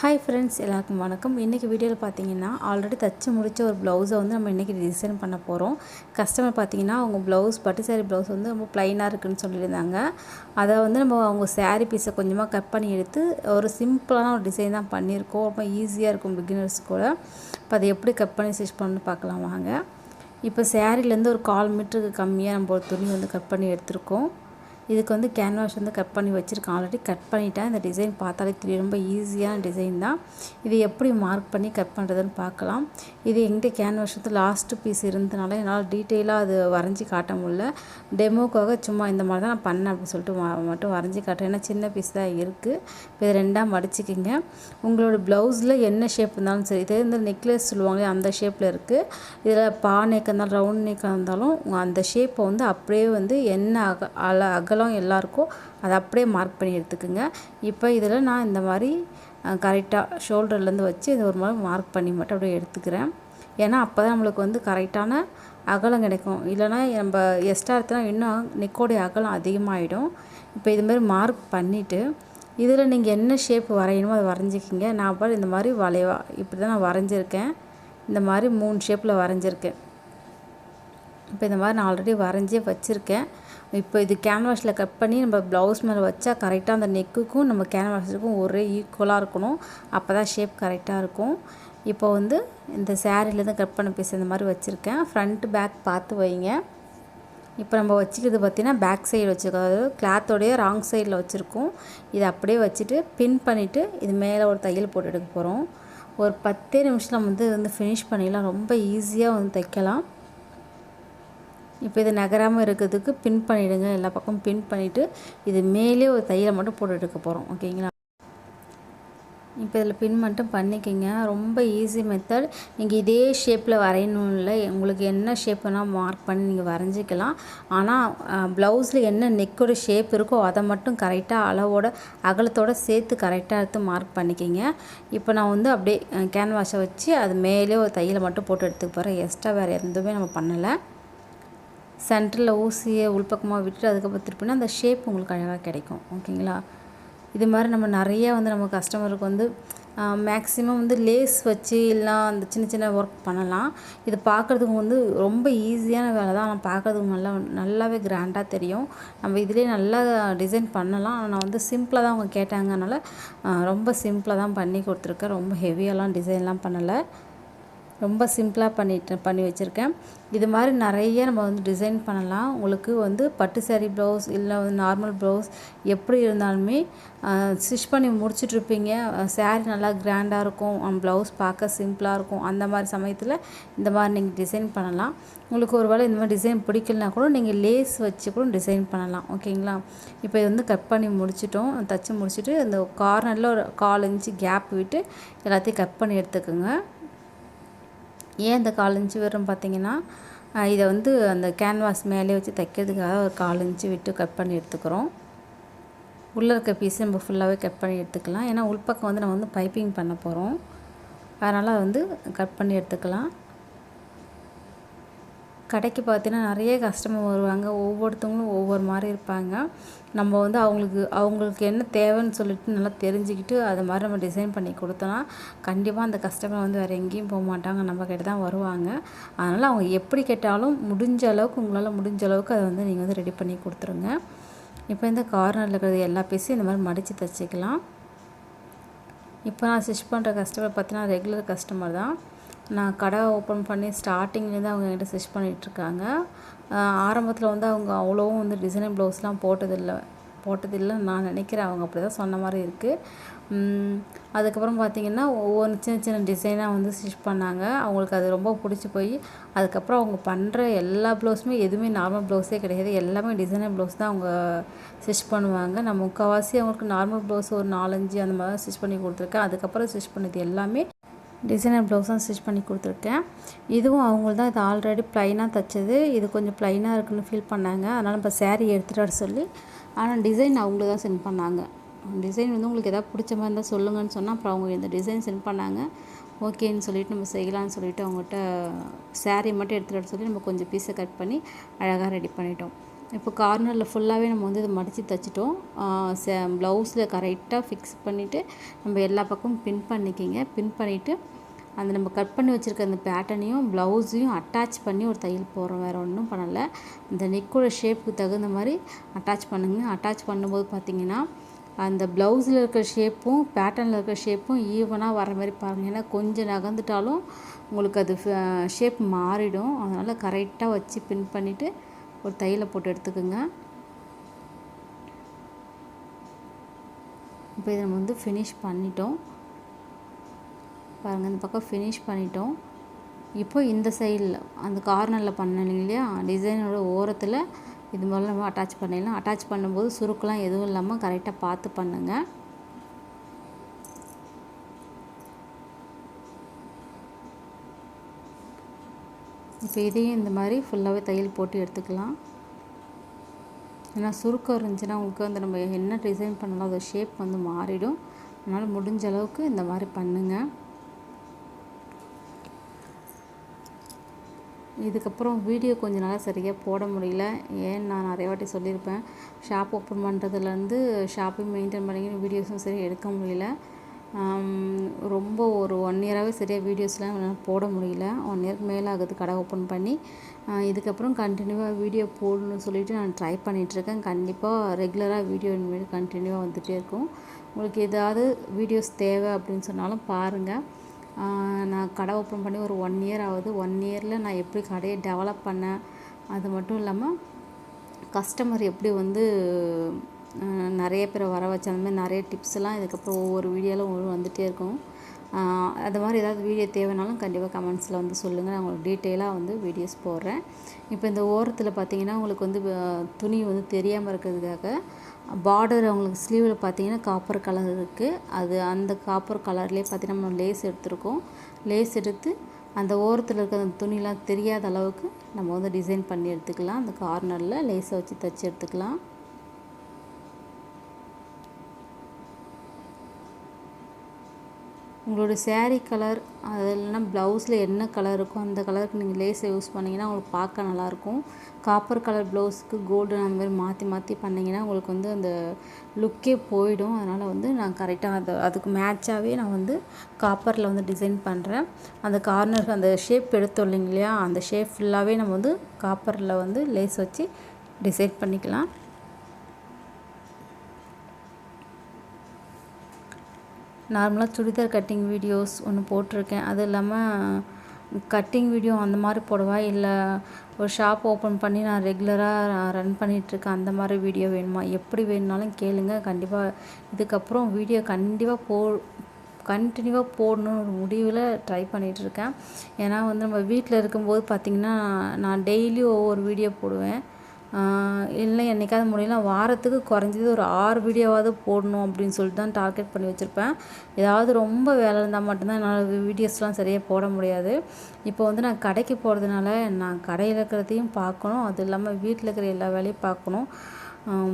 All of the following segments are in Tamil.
ஹாய் ஃப்ரெண்ட்ஸ் எல்லாருக்கும் வணக்கம். இன்றைக்கி வீடியோவில் பார்த்தீங்கன்னா ஆல்ரெடி தச்சு முடித்த ஒரு ப்ளவுஸை வந்து நம்ம இன்றைக்கி டிசைன் பண்ண போகிறோம் கஸ்டமர் பார்த்தீங்கன்னா அவங்க ப்ளவுஸ் பட்டு சாரி ப்ளவுஸ் வந்து ரொம்ப ப்ளைனாக இருக்குன்னு சொல்லியிருந்தாங்க. அதை வந்து நம்ம அவங்க சாரீ பீஸை கொஞ்சமாக கட் பண்ணி எடுத்து ஒரு சிம்பிளான ஒரு டிசைன் தான் பண்ணியிருக்கோம். ரொம்ப ஈஸியாக இருக்கும் பிகினர்ஸ் கூட. இப்போ அதை எப்படி கட் பண்ணி ஸ்டிச் பண்ணி பார்க்கலாம் வாங்க. இப்போ சேரீலேருந்து ஒரு கால் மீட்டருக்கு கம்மியாக நம்ம ஒரு துணி வந்து கட் பண்ணி எடுத்திருக்கோம். இதுக்கு வந்து கேன்வாஸ் வந்து கட் பண்ணி வச்சுருக்கேன். ஆல்ரெடி கட் பண்ணிட்டேன். இந்த டிசைன் பார்த்தாலே தெரியும். ரொம்ப ஈஸியான டிசைன் தான். இது எப்படி மார்க் பண்ணி கட் பண்ணுறதுன்னு பார்க்கலாம். இது எங்கிட்ட கேன்வாஸ் வந்து லாஸ்ட்டு பீஸ் இருந்ததுனால என்னால் டீட்டெயிலாக அது வரைஞ்சி காட்ட முடியல. டெமோக்காக சும்மா இந்த மாதிரி தான் நான் பண்ணேன் அப்படின்னு சொல்லிட்டு மட்டும் வரைஞ்சி காட்டுறேன். ஏன்னா சின்ன பீஸ் தான் இருக்குது இப்போ இதை ரெண்டாக மடிச்சிக்கிங்க உங்களோட ப்ளவுஸில் என்ன ஷேப் இருந்தாலும் சரி இதே இந்த நெக்லஸ் சொல்லுவாங்களே அந்த ஷேப்பில் இருக்குது இதில் பா நெக் இருந்தாலும் ரவுண்ட் நெக்காக இருந்தாலும் அந்த ஷேப்பை வந்து அப்படியே வந்து என்ன அக அல அகலம் எல்லாம் இருக்கோ அதை அப்படியே மார்க் பண்ணி எடுத்துக்கோங்க. இப்போ இதில் நான் இந்த மாதிரி கரெக்டாக ஷோல்டர்லேருந்து வச்சு இது ஒரு மாதிரி மார்க் பண்ணி மட்டும் அப்படியே எடுத்துக்கிறேன். ஏன்னா அப்போ தான் நம்மளுக்கு வந்து கரெக்டான அகலம் கிடைக்கும். இல்லைன்னா நம்ம எக்ஸ்ட்ரா எடுத்தா இன்னும் நெக்கோடைய அகலம் அதிகமாகிடும் இப்போ இதுமாரி மார்க் பண்ணிவிட்டு இதில் நீங்கள் என்ன ஷேப் வரையணுமோ அதை வரைஞ்சிக்கிங்க. நான் பாரு இந்த மாதிரி வளைவா இப்படி தான் நான் வரைஞ்சிருக்கேன். இந்த மாதிரி மூணு ஷேப்பில் வரைஞ்சிருக்கேன். இப்போ இந்த மாதிரி நான் ஆல்ரெடி வரைஞ்சே வச்சுருக்கேன். இப்போ இது கேன்வாஸில் கட் பண்ணி நம்ம ப்ளவுஸ் மேலே வச்சா கரெக்டாக அந்த நெக்குக்கும் நம்ம கேன்வாஸுக்கும் ஒரே ஈக்குவலாக இருக்கணும். அப்போ தான் ஷேப் கரெக்டாக இருக்கும். இப்போ வந்து இந்த சேரீலேருந்து கட் பண்ண பீஸ் இந்த மாதிரி வச்சுருக்கேன். ஃப்ரண்ட் பேக் பார்த்து வைங்க. இப்போ நம்ம வச்சுக்கிறது பார்த்திங்கன்னா பேக் சைடு வச்சுருக்கோம். அதாவது கிளாத்தோடைய ராங் சைடில் வச்சுருக்கோம். இதை அப்படியே வச்சுட்டு பின் பண்ணிவிட்டு இது மேலே ஒரு தையல் போட்டு எடுக்க போகிறோம் ஒரு பத்தே நிமிஷத்தில் வந்து வந்து ஃபினிஷ் பண்ணிடலாம். ரொம்ப ஈஸியாக வந்து தைக்கலாம். இப்போ இது நகராமல் இருக்கிறதுக்கு பின் பண்ணிவிடுங்க எல்லா பக்கமும் பின் பண்ணிவிட்டு இது மேலே ஒரு தையலை மட்டும் போட்டு எடுக்க போகிறோம் ஓகேங்களா இப்போ இதில் பின் மட்டும் பண்ணிக்கிங்க. ரொம்ப ஈஸி மெத்தட் நீங்கள் இதே ஷேப்பில் வரையணும் இல்லை. உங்களுக்கு என்ன ஷேப் வேணால் மார்க் பண்ணி நீங்கள் வரைஞ்சிக்கலாம். ஆனால் ப்ளவுஸில் என்ன நெக்கோட ஷேப் இருக்கோ அதை மட்டும் கரெக்டாக அளவோட அகலத்தோட சேர்த்து கரெக்டாக எடுத்து மார்க் பண்ணிக்கோங்க. இப்போ நான் வந்து அப்படியே கேன்வாஸை வச்சு அது மேலே ஒரு தையலை மட்டும் போட்டு எடுத்துக்க போகிறேன் எக்ஸ்ட்ரா வேறு எதுவுமே நம்ம பண்ணலை. சென்டரில் ஊசியை உள்பக்கமாக விட்டுட்டு அதுக்கப்புறம் திருப்பினா அந்த ஷேப் உங்களுக்கு அழகாக கிடைக்கும். ஓகேங்களா? இது மாதிரி நம்ம நிறைய வந்து நம்ம கஸ்டமருக்கு வந்து மேக்ஸிமம் வந்து லேஸ் வச்சு இல்லை அந்த சின்ன சின்ன ஒர்க் பண்ணலாம். இது பார்க்குறதுக்கு வந்து ரொம்ப ஈஸியான வேலை தான். ஆனால் பார்க்குறதுக்கு நல்லா நல்லாவே கிராண்டாக தெரியும். நம்ம இதிலே நல்லா டிசைன் பண்ணலாம். ஆனால் நான் வந்து சிம்பிளாக தான் அவங்க கேட்டாங்கனால ரொம்ப சிம்பிளாக தான் பண்ணி கொடுத்துருக்கேன். ரொம்ப ஹெவியெல்லாம் டிசைன்லாம் பண்ணலை. ரொம்ப சிம்பிளாக பண்ணிட்டு பண்ணி வச்சுருக்கேன். இது மாதிரி நிறைய நம்ம வந்து டிசைன் பண்ணலாம். உங்களுக்கு வந்து பட்டு சேரீ ப்ளவுஸ் இல்லை வந்து நார்மல் ப்ளவுஸ் எப்படி இருந்தாலுமே ஸ்டிச் பண்ணி முடிச்சிட்ருப்பீங்க சேரீ நல்லா கிராண்டாக இருக்கும். ப்ளவுஸ் பார்க்க சிம்பிளாக இருக்கும். அந்த மாதிரி சமயத்தில் இந்த மாதிரி நீங்கள் டிசைன் பண்ணலாம். உங்களுக்கு ஒரு வேளை இந்த மாதிரி டிசைன் பிடிக்கலனா கூட நீங்கள் லேஸ் வச்சு கூட டிசைன் பண்ணலாம். ஓகேங்களா? இப்போ இது வந்து கட் பண்ணி முடிச்சிட்டோம். தச்சு முடிச்சுட்டு இந்த கார்னரில் ஒரு கால் இன்ச்சு கேப் விட்டு எல்லாத்தையும் கட் பண்ணி எடுத்துக்கோங்க. ஏன் இந்த கால் இன்ச்சு வரும் பார்த்தீங்கன்னா இதை வந்து அந்த கேன்வாஸ் மேலே வச்சு தைக்கிறதுக்காக ஒரு கால் இன்ச்சு விட்டு கட் பண்ணி எடுத்துக்கிறோம். உள்ளே இருக்க பீஸ் நம்ம ஃபுல்லாகவே கட் பண்ணி எடுத்துக்கலாம். ஏன்னா உள்பக்கம் வந்து நம்ம வந்து பைப்பிங் பண்ண போகிறோம் அதனால் வந்து கட் பண்ணி எடுத்துக்கலாம். கடைக்கு பார்த்தீங்கன்னா நிறைய கஸ்டமர் வருவாங்க. ஒவ்வொருத்தவங்களும் ஒவ்வொரு மாதிரி இருப்பாங்க. நம்ம வந்து அவங்களுக்கு அவங்களுக்கு என்ன தேவைன்னு சொல்லிட்டு நல்லா தெரிஞ்சுக்கிட்டு அது மாதிரி நம்ம டிசைன் பண்ணி கொடுத்தோன்னா கண்டிப்பாக அந்த கஸ்டமர் வந்து வேறு எங்கேயும் போக மாட்டாங்க. நம்ம கிட்ட தான் வருவாங்க. அதனால் அவங்க எப்படி கேட்டாலும் முடிஞ்ச அளவுக்கு உங்களால் முடிஞ்ச அளவுக்கு அதை வந்து நீங்கள் வந்து ரெடி பண்ணி கொடுத்துருங்க. இப்போ இந்த கார்னரில் இருக்கிறது எல்லா பீஸும் இந்த மாதிரி மடித்து தைச்சிக்கலாம். இப்போ நான் ஸ்டிச் பண்ணுற கஸ்டமர் பார்த்தீங்கன்னா ரெகுலர் கஸ்டமர் தான். நான் கடை ஓப்பன் பண்ணி ஸ்டார்டிங்லேருந்து அவங்க என்கிட்ட ஸ்டிச் பண்ணிகிட்ருக்காங்க ஆரம்பத்தில் வந்து அவங்க அவ்வளோவும் வந்து டிசைனிங் ப்ளவுஸ்லாம் போட்டதில்லை போட்டதில்லை நான் நினைக்கிறேன். அவங்க அப்படி தான் சொன்ன மாதிரி இருக்குது அதுக்கப்புறம் பார்த்திங்கன்னா ஒவ்வொரு சின்ன சின்ன டிசைனாக வந்து ஸ்டிச் பண்ணாங்க. அவங்களுக்கு அது ரொம்ப பிடிச்சி போய் அதுக்கப்புறம் அவங்க பண்ணுற எல்லா ப்ளவுஸுமே எதுவுமே நார்மல் ப்ளவுஸே கிடையாது. எல்லாமே டிசைனர் ப்ளவுஸ் தான் அவங்க ஸ்டிச் பண்ணுவாங்க. நான் முக்கால்வாசி அவங்களுக்கு நார்மல் ப்ளவுஸ் ஒரு நாலஞ்சு அந்த மாதிரி ஸ்டிச் பண்ணி கொடுத்துருக்கேன். அதுக்கப்புறம் ஸ்டிச் பண்ணது எல்லாமே டிசைனர் ப்ளவுஸ் தான் ஸ்டிச் பண்ணி கொடுத்துருக்கேன். இதுவும் அவங்க தான் இது ஆல்ரெடி ப்ளைனாக தைச்சது. இது கொஞ்சம் ப்ளைனாக இருக்குன்னு ஃபீல் பண்ணாங்க. அதனால் நம்ம சேரீ எடுத்துகிட்டு வர சொல்லி ஆனால் டிசைன் அவங்களுக்கு தான் சென்ட் பண்ணாங்க. டிசைன் வந்து உங்களுக்கு எதாவது பிடிச்ச மாதிரி இருந்தால் சொல்லுங்கன்னு சொன்னால் அப்புறம் அவங்க இந்த டிசைன் சென்ட் பண்ணாங்க. ஓகேன்னு சொல்லிட்டு நம்ம செய்யலாம்னு சொல்லிவிட்டு அவங்ககிட்ட சேரீ மட்டும் எடுத்துகிட்டு வர சொல்லி நம்ம கொஞ்சம் பீஸை கட் பண்ணி அழகாக ரெடி பண்ணிட்டோம். இப்போ கார்னரில் ஃபுல்லாகவே நம்ம வந்து இதை மடித்து தைச்சிட்டோம். ப்ளவுஸில் கரெக்டாக ஃபிக்ஸ் பண்ணிவிட்டு நம்ம எல்லா பக்கமும் பின் பண்ணிக்கிங்க. பின் பண்ணிவிட்டு அந்த நம்ம கட் பண்ணி வச்சுருக்க அந்த பேட்டர்னையும் ப்ளவுஸையும் அட்டாச் பண்ணி ஒரு தையல் போடுறோம். வேறு ஒன்றும் பண்ணலை. இந்த நெக்கோட ஷேப்புக்கு தகுந்த மாதிரி அட்டாச் பண்ணுங்க. அட்டாச் பண்ணும்போது பார்த்திங்கன்னா அந்த ப்ளவுஸில் இருக்கிற ஷேப்பும் பேட்டர்னில் இருக்கிற ஷேப்பும் ஈவனாக வர மாதிரி பாருங்கள் ஏன்னா கொஞ்சம் நகர்ந்துட்டாலும் உங்களுக்கு அது ஷேப் மாறிடும். அதனால் கரெக்டாக வச்சு பின் பண்ணிவிட்டு ஒரு தையலை போட்டு எடுத்துக்கோங்க. இப்போ இதை நம்ம வந்து ஃபினிஷ் பண்ணிட்டோம். பாருங்கள் இந்த பக்கம் ஃபினிஷ் பண்ணிட்டோம். இப்போ இந்த சைடில் அந்த கார்னரில் பண்ணலைங்க இல்லையா? டிசைனோட ஓரத்தில் இது மாதிரிலாம் நம்ம அட்டாச் பண்ணிடலாம். அட்டாச் பண்ணும்போது சுருக்கெலாம் எதுவும் இல்லாமல் கரெக்டாக பார்த்து பண்ணுங்கள் இப்போ இதையும் இந்த மாதிரி ஃபுல்லாகவே தையல் போட்டு எடுத்துக்கலாம். ஏன்னா சுருக்கம் இருந்துச்சுன்னா உங்களுக்கு வந்து நம்ம என்ன டிசைன் பண்ணாலும் அதோட ஷேப் வந்து மாறிடும். அதனால் முடிஞ்ச அளவுக்கு இந்த மாதிரி பண்ணுங்கள் இதுக்கப்புறம் வீடியோ கொஞ்ச நாளாக சரியாக போட முடியல. ஏன் நான் நிறைய வாட்டி சொல்லியிருப்பேன். ஷாப் ஓப்பன் பண்ணுறதுலேருந்து ஷாப்பிங் மெயின்டைன் பண்ணி வீடியோஸும் சரி எடுக்க முடியல. ரொம்ப ஒரு ஒன் இயராகவே சரியாக வீடியோஸ்லாம் என்னால் போட முடியல. ஒன் இயர்க்கு மேலே ஆகுது கடை ஓப்பன் பண்ணி. இதுக்கப்புறம் கண்டினியூவாக வீடியோ போடணும்னு சொல்லிட்டு நான் ட்ரை பண்ணிகிட்ருக்கேன் கண்டிப்பாக ரெகுலராக வீடியோ இனிமேல் கண்டினியூவாக வந்துகிட்டே இருக்கும். உங்களுக்கு ஏதாவது வீடியோஸ் தேவை அப்படின்னு சொன்னாலும் பாருங்கள் நான் கடை ஓப்பன் பண்ணி ஒரு ஒன் இயர் ஆகுது. ஒன் இயரில் நான் எப்படி கடையை டெவலப் பண்ணேன்? அது மட்டும் இல்லாமல் கஸ்டமர் எப்படி வந்து நிறைய பேரை வர வச்ச அந்த மாதிரி நிறைய டிப்ஸ்லாம் இதுக்கப்புறம் ஒவ்வொரு வீடியோவில் வந்துகிட்டே இருக்கும். அது மாதிரி ஏதாவது வீடியோ தேவைனாலும் கண்டிப்பாக கமெண்ட்ஸில் வந்து சொல்லுங்கள் நான் உங்களுக்கு டீட்டெயிலாக வந்து வீடியோஸ் போடுறேன். இப்போ இந்த ஓரத்தில் பார்த்தீங்கன்னா உங்களுக்கு வந்து துணி வந்து தெரியாமல் இருக்கிறதுக்காக பார்டர் அவங்களுக்கு ஸ்லீவில் பார்த்தீங்கன்னா காப்பர் கலர் இருக்குது அது அந்த காப்பர் கலர்லேயே பார்த்தீங்கன்னா நம்ம லேஸ் எடுத்திருக்கோம். லேஸ் எடுத்து அந்த ஓரத்தில் இருக்கிற அந்த துணிலாம் தெரியாத அளவுக்கு நம்ம வந்து டிசைன் பண்ணி எடுத்துக்கலாம். அந்த கார்னரில் லேஸை வச்சு தைச்சி எடுத்துக்கலாம். உங்களோட சேரீ கலர் அது இல்லைன்னா ப்ளவுஸில் என்ன கலர் இருக்கோ அந்த கலருக்கு நீங்கள் லேஸை யூஸ் பண்ணிங்கன்னா உங்களுக்கு பார்க்க நல்லாயிருக்கும். காப்பர் கலர் ப்ளவுஸுக்கு கோல்டன் அந்த மாதிரி மாற்றி மாற்றி பண்ணிங்கன்னா உங்களுக்கு வந்து அந்த லுக்கே போயிடும். அதனால் வந்து நான் கரெக்டாக அதை அதுக்கு மேட்சாகவே நான் வந்து காப்பரில் வந்து டிசைன் பண்ணுறேன் அந்த கார்னர் அந்த ஷேப் எடுத்தோம் இல்லைங்களா அந்த ஷேப் ஃபுல்லாகவே நம்ம வந்து காப்பரில் வந்து லேஸ் வச்சு டிசைன் பண்ணிக்கலாம். நார்மலாக சுடிதார் கட்டிங் வீடியோஸ் ஒன்று போட்டிருக்கேன். அது இல்லாமல் கட்டிங் வீடியோ அந்த மாதிரி போடவா? இல்லை ஒரு ஷாப் ஓப்பன் பண்ணி நான் ரெகுலராக ரன் பண்ணிகிட்ருக்கேன் அந்த மாதிரி வீடியோ வேணுமா? எப்படி வேணுனாலும் கேளுங்க. கண்டிப்பாக இதுக்கப்புறம் வீடியோ கண்டிப்பாக போ கண்டினியூவாக போடணும்னு ஒரு முடிவில் ட்ரை பண்ணிகிட்ருக்கேன் ஏன்னா வந்து நம்ம வீட்டில் இருக்கும்போது பார்த்திங்கன்னா நான் டெய்லியும் ஒவ்வொரு வீடியோ போடுவேன். இல்லை என்றைக்காவது முடியல வாரத்துக்கு குறைஞ்சது ஒரு ஆறு வீடியோவாவது போடணும் அப்படின்னு சொல்லிட்டு தான் டார்கெட் பண்ணி வச்சுருப்பேன். ஏதாவது ரொம்ப வேலை இருந்தால் மட்டும்தான் என்னால் வீடியோஸ்லாம் சரியாக போட முடியாது. இப்போ வந்து நான் கடைக்கு போகிறதுனால நான் கடையில் இருக்கிறதையும் பார்க்கணும். அது இல்லாமல் வீட்டில் இருக்கிற எல்லா வேலையும் பார்க்கணும்.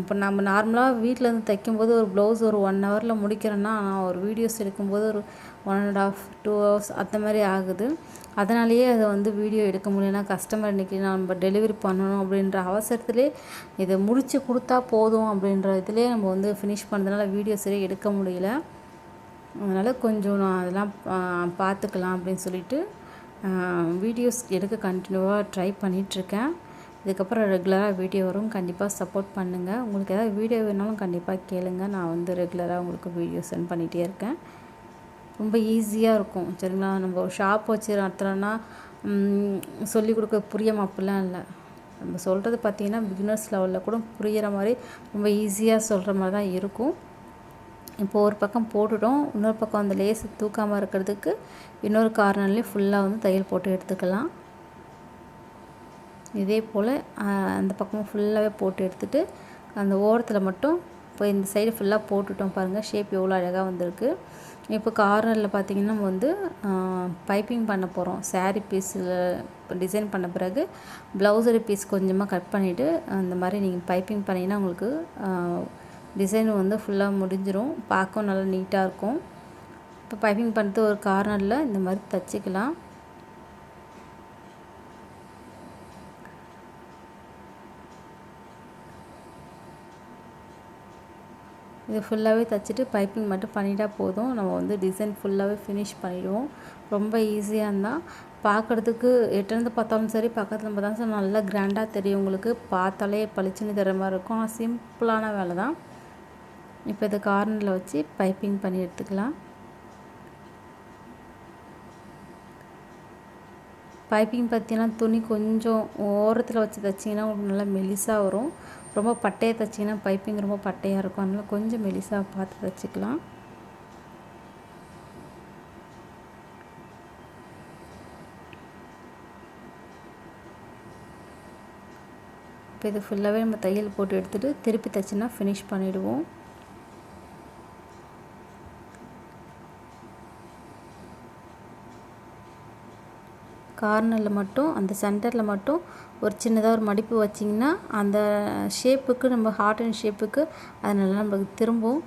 இப்போ நம்ம நார்மலாக வீட்டில் இருந்து தைக்கும்போது ஒரு ப்ளவுஸ் ஒரு ஒன் ஹவரில் முடிக்கிறேன்னா நான் ஒரு வீடியோஸ் எடுக்கும்போது ஒரு one and half two hours அந்த மாதிரி ஆகுது. அதனாலேயே அதை வந்து வீடியோ எடுக்க முடியலனா கஸ்டமர் இன்றைக்கி நம்ம டெலிவரி பண்ணணும் அப்படின்ற அவசரத்துலேயே இதை முடித்து கொடுத்தா போதும் அப்படின்ற இதிலே நம்ம வந்து ஃபினிஷ் பண்ணுறதுனால வீடியோ சரியாக எடுக்க முடியல. அதனால் கொஞ்சம் நான் அதெல்லாம் பார்த்துக்கலாம் அப்படின்னு சொல்லிட்டு வீடியோஸ் எடுக்க கண்டினியூவாக ட்ரை பண்ணிகிட்ருக்கேன் இதுக்கப்புறம் ரெகுலராக வீடியோ வரும். கண்டிப்பாக சப்போர்ட் பண்ணுங்கள் உங்களுக்கு ஏதாவது வீடியோ வேணாலும் கண்டிப்பாக கேளுங்கள் நான் வந்து ரெகுலராக உங்களுக்கு வீடியோ சென்ட் பண்ணிகிட்டே இருக்கேன். ரொம்ப ஈஸியாக இருக்கும். சரிங்களா? நம்ம ஷாப் வச்சு நடத்துகிறோன்னா சொல்லிக் கொடுக்க புரியாமல் அப்படிலாம் இல்லை. நம்ம சொல்கிறது பார்த்திங்கன்னா பிகினர்ஸ் லெவலில் கூட புரிகிற மாதிரி ரொம்ப ஈஸியாக சொல்கிற மாதிரி தான் இருக்கும். இப்போ ஒரு பக்கம் போட்டுட்டோம். இன்னொரு பக்கம் அந்த லேஸ் தூக்காமல் இருக்கிறதுக்கு இன்னொரு கார்னர்லேயும் ஃபுல்லாக வந்து தையல் போட்டு எடுத்துக்கலாம். இதே போல் அந்த பக்கமும் ஃபுல்லாகவே போட்டு எடுத்துகிட்டு அந்த ஓரத்தில் மட்டும் இப்போ இந்த சைடு ஃபுல்லாக போட்டுட்டோம் பாருங்கள் ஷேப் எவ்வளோ அழகாக வந்திருக்கு. இப்போ கார்னரில் பார்த்திங்கன்னா நம்ம வந்து பைப்பிங் பண்ண போகிறோம் சாரீ பீஸில் டிசைன் பண்ண பிறகு ப்ளவுஸோட பீஸ் கொஞ்சமாக கட் பண்ணிவிட்டு அந்த மாதிரி நீங்கள் பைப்பிங் பண்ணிங்கன்னா உங்களுக்கு டிசைன் வந்து ஃபுல்லாக முடிஞ்சிடும் பார்க்கவும் நல்லா நீட்டாக இருக்கும். இப்போ பைப்பிங் பண்ணிட்டு ஒரு கார்னரில் இந்த மாதிரி தைச்சிக்கலாம். இது ஃபுல்லாகவே தைச்சிட்டு பைப்பிங் மட்டும் பண்ணிட்டா போதும். நம்ம வந்து டிசைன் ஃபுல்லாகவே ஃபினிஷ் பண்ணிடுவோம். ரொம்ப ஈஸியாக இருந்தால் பார்க்குறதுக்கு எட்டிருந்து பார்த்தாலும் சரி பக்கத்தில் பார்த்தாலும் சரி நல்லா கிராண்டாக தெரியும் உங்களுக்கு. பார்த்தாலே பளிச்சுன்னு தர மாதிரி இருக்கும். ஆனால் சிம்பிளான வேலை தான். இப்போ இதை கார்னரில் வச்சு பைப்பிங் பண்ணி எடுத்துக்கலாம். பைப்பிங் பார்த்தீங்கன்னா துணி கொஞ்சம் ஓரத்தில் வச்சு தைச்சிங்கன்னா உங்களுக்கு நல்லா மெலிசாக வரும். ரொம்ப பட்டையை தைச்சிங்கன்னா பைப்பிங் ரொம்ப பட்டையாக இருக்கும். அதனால் கொஞ்சம் மெலிசாக பார்த்து தைச்சிக்கலாம். இப்போ இது ஃபுல்லாகவே நம்ம தையல் போட்டு எடுத்துகிட்டு திருப்பி தைச்சின்னா ஃபினிஷ் பண்ணிவிடுவோம் கார்னரில் மட்டும் அந்த சென்டரில் மட்டும் ஒரு சின்னதாக ஒரு மடிப்பு வச்சிங்கன்னா அந்த ஷேப்புக்கு நம்ம ஹார்ட் அண்ட் ஷேப்புக்கு அது நல்லா நம்மளுக்கு திரும்பும்.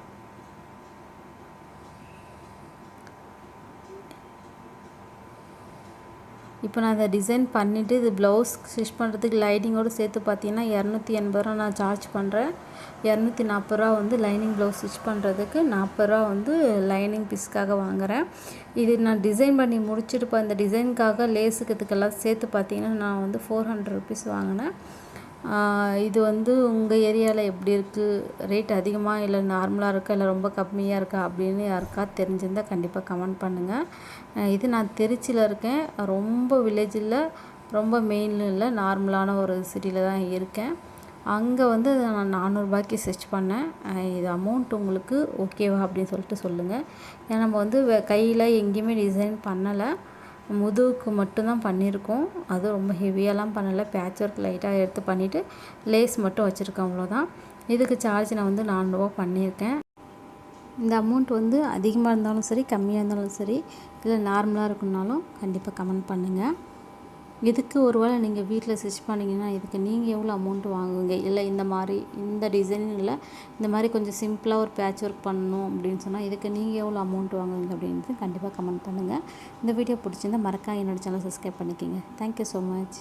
இப்போ நான் அதை டிசைன் பண்ணிவிட்டு இது ப்ளவுஸ் ஸ்டிச் பண்ணுறதுக்கு லைனிங்கோடு சேர்த்து பார்த்தீங்கன்னா இரநூத்தி எண்பது ரூபா நான் சார்ஜ் பண்ணுறேன் இரநூத்தி நாற்பது ரூபா வந்து லைனிங் ப்ளவுஸ் ஸ்டிச் பண்ணுறதுக்கு நாற்பது ரூபா வந்து லைனிங் பீஸ்க்காக வாங்குகிறேன் இது நான் டிசைன் பண்ணி முடிச்சுட்டு இப்போ இந்த டிசைனுக்காக லேஸுக்கு இதுக்கெல்லாம் சேர்த்து பார்த்தீங்கன்னா நான் வந்து ஃபோர் ஹண்ட்ரட் ருபீஸ் வாங்கினேன். இது வந்து உங்கள் ஏரியாவில் எப்படி இருக்குது ரேட் அதிகமாக இல்லை நார்மலாக இருக்கா? இல்லை ரொம்ப கம்மியாக இருக்கா? அப்படின்னு யாருக்கா தெரிஞ்சிருந்தால் கண்டிப்பாக கமெண்ட் பண்ணுங்கள் இது நான் திருச்சியில் இருக்கேன். ரொம்ப வில்லேஜில் ரொம்ப மெயினில் இல்லை நார்மலான ஒரு சிட்டியில் தான் இருக்கேன். அங்கே வந்து நான் நானூறுபாய்க்கு ஸ்டிச் பண்ணேன். இது அமௌண்ட் உங்களுக்கு ஓகேவா அப்படின்னு சொல்லிட்டு சொல்லுங்கள் ஏன்னா நம்ம வந்து கையில் எங்கேயுமே டிசைன் பண்ணலை. முதுகுக்கு மட்டும்தான் பண்ணியிருக்கோம். அதுவும் ரொம்ப ஹெவியாலாம் பண்ணலை. பேட்ச் ஒர்க் லைட்டாக எடுத்து பண்ணிவிட்டு லேஸ் மட்டும் வச்சுருக்கேன் அவ்வளோதான். இதுக்கு சார்ஜ் நான் வந்து நானூறுபா பண்ணியிருக்கேன். இந்த அமௌண்ட் வந்து அதிகமாக இருந்தாலும் சரி கம்மியாக இருந்தாலும் சரி இல்லை நார்மலாக இருக்குன்னாலும் கண்டிப்பாக கமெண்ட் பண்ணுங்கள் இதுக்கு ஒரு வேளை நீங்கள் வீட்டில் ஸ்டிச் பண்ணிங்கன்னா இதுக்கு நீங்கள் எவ்வளோ அமௌண்ட் வாங்குவீங்க? இல்லை இந்த மாதிரி இந்த டிசைனில் இந்த மாதிரி கொஞ்சம் சிம்பிளாக ஒரு பேட்ச் ஒர்க் பண்ணணும் அப்படின்னு சொன்னால் இதுக்கு நீங்கள் எவ்வளோ அமௌண்ட் வாங்குவீங்க அப்படின்றது கண்டிப்பாக கமெண்ட் பண்ணுங்கள் இந்த வீடியோ பிடிச்சிருந்தால் மறக்காம என்னோடய சேனல் சப்ஸ்கிரைப் பண்ணிக்கோங்க. Thank you so much